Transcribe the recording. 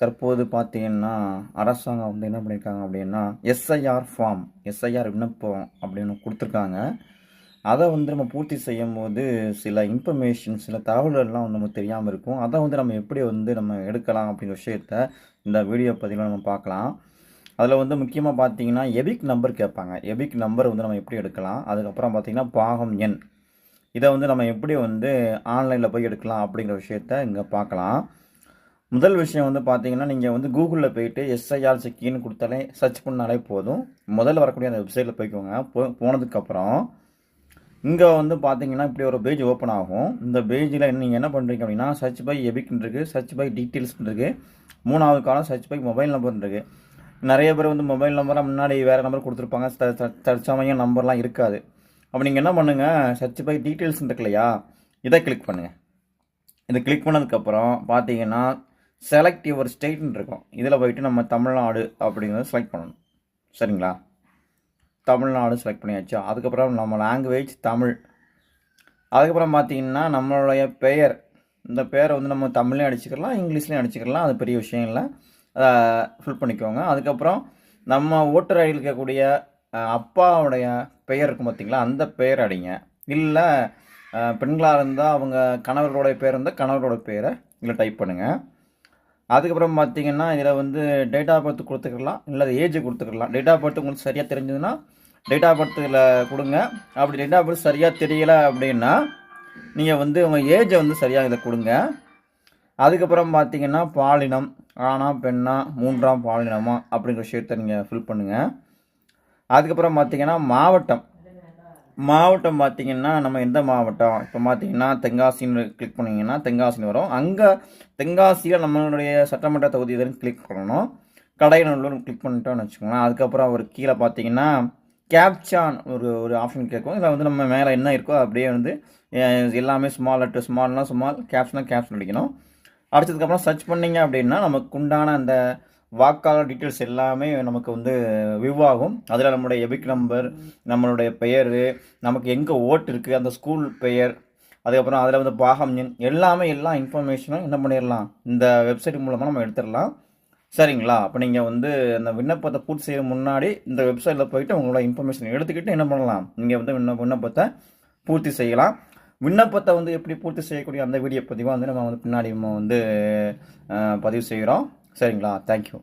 தற்போது பார்த்தீங்கன்னா அரசாங்கம் வந்து என்ன பண்ணியிருக்காங்க அப்படின்னா எஸ்ஐஆர் ஃபார்ம் எஸ்ஐஆர் விண்ணப்பம் அப்படின்னு கொடுத்துருக்காங்க. அதை வந்து நம்ம பூர்த்தி செய்யும்போது சில இன்ஃபர்மேஷன் சில தகவல்கள்லாம் வந்து நமக்கு தெரியாமல் இருக்கும். அதை வந்து நம்ம எப்படி வந்து நம்ம எடுக்கலாம் அப்படிங்கிற விஷயத்த இந்த வீடியோ பதிவில் நம்ம பார்க்கலாம். அதில் வந்து முக்கியமாக பார்த்தீங்கன்னா எபிக் நம்பர் கேட்பாங்க. எபிக் நம்பர் வந்து நம்ம எப்படி எடுக்கலாம்? அதுக்கப்புறம் பார்த்தீங்கன்னா பாகம் எண். இதை வந்து நம்ம எப்படி வந்து ஆன்லைனில் போய் எடுக்கலாம் அப்படிங்கிற விஷயத்த இங்கே பார்க்கலாம். முதல் விஷயம் வந்து பார்த்தீங்கன்னா நீங்கள் வந்து கூகுளில் போயிட்டு எஸ்ஐஆர் செக்கின்னு கொடுத்தாலே சர்ச் பண்ணாலே போதும். முதல்ல வரக்கூடிய அந்த வெப்சைட்டில் போய்க்கோங்க. போ போனதுக்கப்புறம் இங்கே வந்து பார்த்தீங்கன்னா இப்படி ஒரு பேஜ் ஓப்பன் ஆகும். இந்த பேஜில் நீங்கள் என்ன பண்ணுறீங்க அப்படின்னா சர்ச் பை எபிக்னு இருக்குது சர்ச் பை டீட்டெயில்ஸ் இருக்குது மூணாவது காலம் சர்ச் பை மொபைல் நம்பர் இருக்குது நிறைய பேர் வந்து மொபைல் நம்பராக முன்னாடி வேறு நம்பர் கொடுத்துருப்பாங்க. தற்சமயம் நம்பர்லாம் இருக்காது. அப்போ நீங்கள் என்ன பண்ணுங்கள் சர்ச் பை டீட்டெயில்ஸ் இருக்கு இல்லையா இதை கிளிக் பண்ணுங்கள் இதை கிளிக் பண்ணதுக்கப்புறம் பார்த்தீங்கன்னா செலக்ட் யுவர் ஸ்டேட்னு இருக்கும். இதில் போயிட்டு நம்ம தமிழ்நாடு அப்படிங்கிறத செலக்ட் பண்ணணும். சரிங்களா? தமிழ்நாடு செலக்ட் பண்ணியாச்சு. அதுக்கப்புறம் நம்ம லாங்குவேஜ் தமிழ். அதுக்கப்புறம் பார்த்தீங்கன்னா நம்மளுடைய பெயர். இந்த பேரை வந்து நம்ம தமிழ்லையும் அடிச்சுக்கலாம் இங்கிலீஷ்லையும் அடிச்சுக்கலாம். அது பெரிய விஷயம் இல்லை. அதை ஃபில் பண்ணிக்கோங்க. அதுக்கப்புறம் நம்ம ஓட்டர் ஐடியில் இருக்கக்கூடிய அப்பாவுடைய பெயர் இருக்கும் பார்த்தீங்களா அந்த பெயர் அடிங்க. இல்லை பெண்களாக இருந்தால் அவங்க கணவர்களுடைய பேர் இருந்தால் கணவரோட பேரை இதில் டைப் பண்ணுங்கள் அதுக்கப்புறம் பார்த்தீங்கன்னா இதில் வந்து டேட் ஆஃப் பர்த் கொடுத்துக்கலாம் இல்லை ஏஜ் கொடுத்துக்கலாம். டேட் ஆஃப் பர்த் உங்களுக்கு சரியாக தெரிஞ்சதுன்னா டேட் ஆஃப் பர்த்தில் கொடுங்க. அப்படி டேட் ஆஃப் பர்த் சரியாக தெரியலை அப்படின்னா நீங்கள் வந்து உங்கள் ஏஜை வந்து சரியாக இதில் கொடுங்க. அதுக்கப்புறம் பார்த்தீங்கன்னா பாலினம் ஆனா பெண்ணா மூன்றாம் பாலினமா அப்படிங்கிற விஷயத்த நீங்கள் ஃபில் பண்ணுங்கள் அதுக்கப்புறம் பார்த்தீங்கன்னா மாவட்டம். மாவட்டம் பார்த்தீங்கன்னா நம்ம எந்த மாவட்டம்? இப்போ பார்த்தீங்கன்னா தென்காசின்னு கிளிக் பண்ணீங்கன்னா தென்காசின்னு வரும். அங்கே தென்காசியில் நம்மளுடைய சட்டமன்ற தொகுதி இதுன்னு கிளிக் பண்ணணும். கடையநல்லூர்னு கிளிக் பண்ணிட்டோம்னு வச்சுக்கோங்களேன். அதுக்கப்புறம் ஒரு கீழே பார்த்தீங்கன்னா கேப்சான் ஒரு ஒரு ஆப்ஷன் கேட்கும். இதில் வந்து நம்ம மேலே என்ன இருக்கோ அப்படியே வந்து எல்லாமே ஸ்மால் லெட்டர் ஸ்மால்னால் ஸ்மால் கேப்ஷனாக கேப்ஷன் அடிக்கணும் அடித்ததுக்கப்புறம் சர்ச் பண்ணீங்க அப்படின்னா நமக்கு உண்டான அந்த வாக்காளர் டீட்டெயில்ஸ் எல்லாமே நமக்கு வந்து விவ் அதில் நம்மளுடைய எபிக் நம்பர் நம்மளுடைய பெயர் நமக்கு எங்கே ஓட்டு இருக்குது அந்த ஸ்கூல் பெயர் அதுக்கப்புறம் அதில் வந்து பாகம் எண் எல்லாமே எல்லா இன்ஃபர்மேஷனும் என்ன பண்ணிடலாம் இந்த வெப்சைட் மூலமாக நம்ம எடுத்துடலாம் சரிங்களா? அப்போ நீங்கள் வந்து அந்த விண்ணப்பத்தை பூர்த்தி செய்ய முன்னாடி இந்த வெப்சைட்டில் போயிட்டு உங்களோட இன்ஃபர்மேஷன் எடுத்துக்கிட்டு என்ன பண்ணலாம்? நீங்கள் வந்து விண்ணப்ப விண்ணப்பத்தை பூர்த்தி செய்யலாம். விண்ணப்பத்தை வந்து எப்படி பூர்த்தி செய்யக்கூடிய அந்த வீடியோ பதிவாக வந்து நம்ம வந்து பின்னாடி நம்ம வந்து பதிவு செய்கிறோம் சரிங்களா? தேங்க்யூ